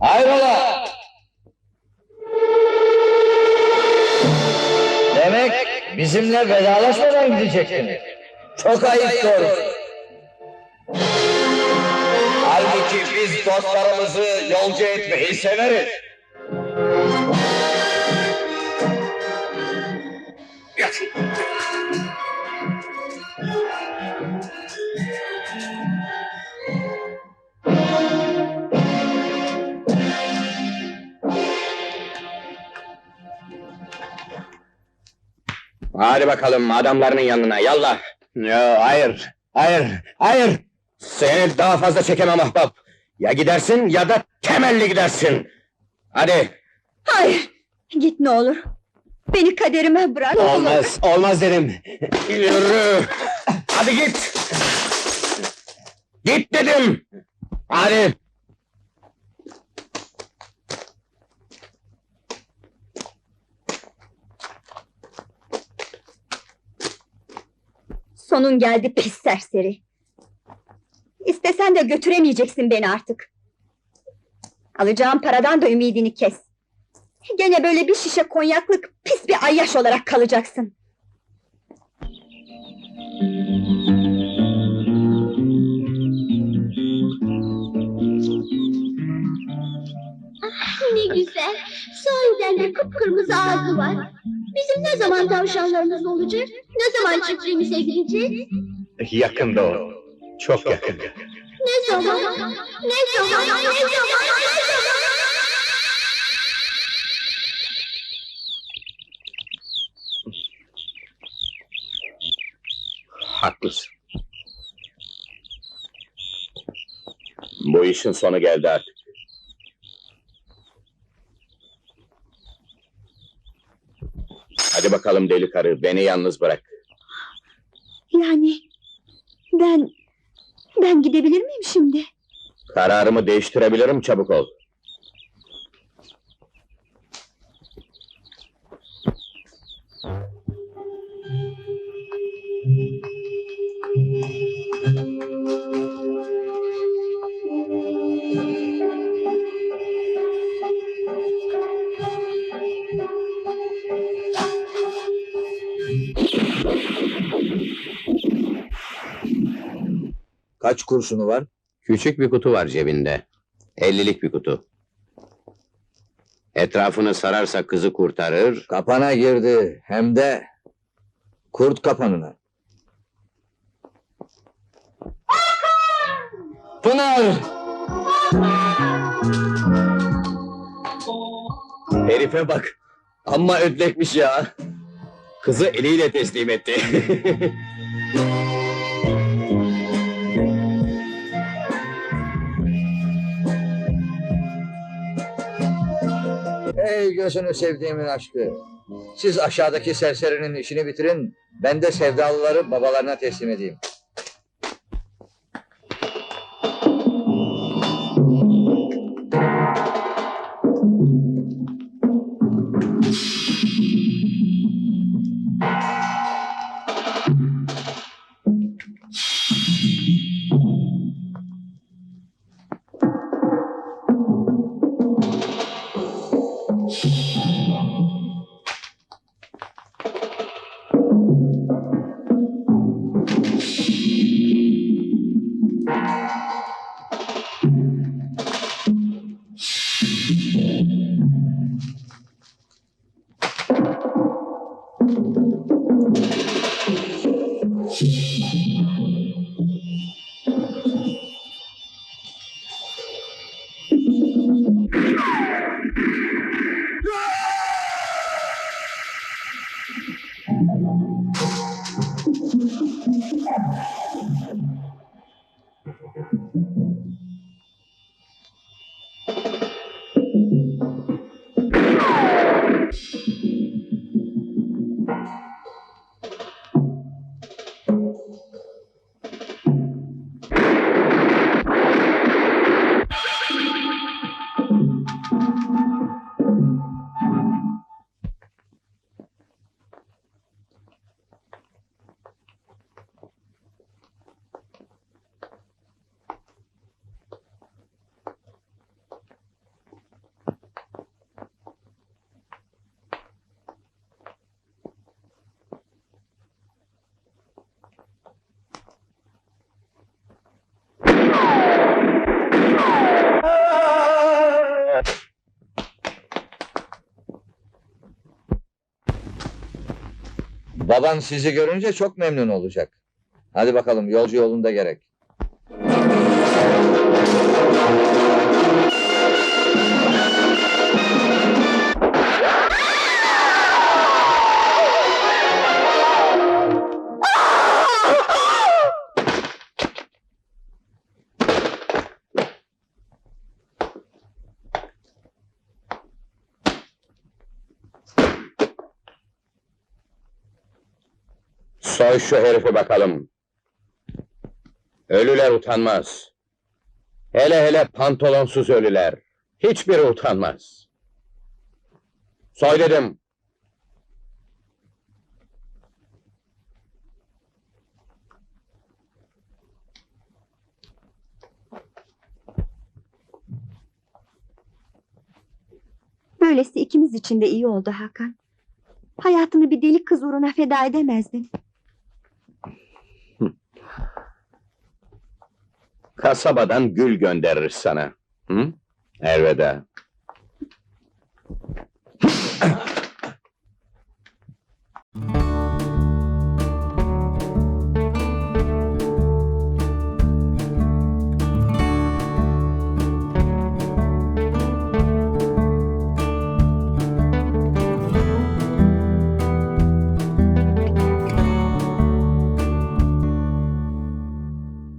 Hayrola? Demek bizimle vedalaşmadan gidecektin. Çok ayıp doğrusu. Halbuki biz dostlarımızı yolcu etmeyi severiz. Hadi bakalım adamlarının yanına yallah. Ya hayır, hayır, hayır. Seni daha fazla çekemem ahbap. Ya gidersin ya da temelli gidersin. Hadi. Hayır, git ne olur. Beni kaderime bırak. Olmaz, olmaz dedim. Yürü. Hadi git. Git dedim. Hadi. Sonun geldi pis serseri. İstesen de götüremeyeceksin beni artık. Alacağım paradan da ümidini kes. Gene böyle bir şişe konyaklık pis bir ayyaş olarak kalacaksın. Ne güzel. Sahiden de kıpkırmızı ağzı var. Bizim ne zaman tavşanlarımız olacak? Ne zaman çiftliğimize gideceğiz? Yakında o. Çok yakın. Ne zaman? Ne zaman? Ne zaman? Ne zaman? Haklısın. Bu işin sonu geldi artık. Hadi bakalım deli karı, beni yalnız bırak. Yani ben ben gidebilir miyim şimdi? Kararımı değiştirebilirim, çabuk ol. Kaç kurşunu var? Küçük bir kutu var cebinde. Ellilik bir kutu. Etrafını sararsa kızı kurtarır, Kapana girdi hem de kurt kapanına. Pınar! Herife bak. Amma ödlekmiş ya. Kızı eliyle teslim etti. Ey gözünü sevdiğimin aşkı. Siz aşağıdaki serserinin işini bitirin. Ben de sevdalıları babalarına teslim edeyim. Thank you. Baban sizi görünce çok memnun olacak. Hadi bakalım yolcu yolunda gerek. Soy şu herifi bakalım. Ölüler utanmaz. Hele hele pantolonsuz ölüler. Hiçbiri utanmaz. Soy dedim. Böylesi ikimiz için de iyi oldu Hakan. Hayatını bir deli kız uğruna feda edemezdin. Kasabadan gül gönderir sana. Hı? Elveda.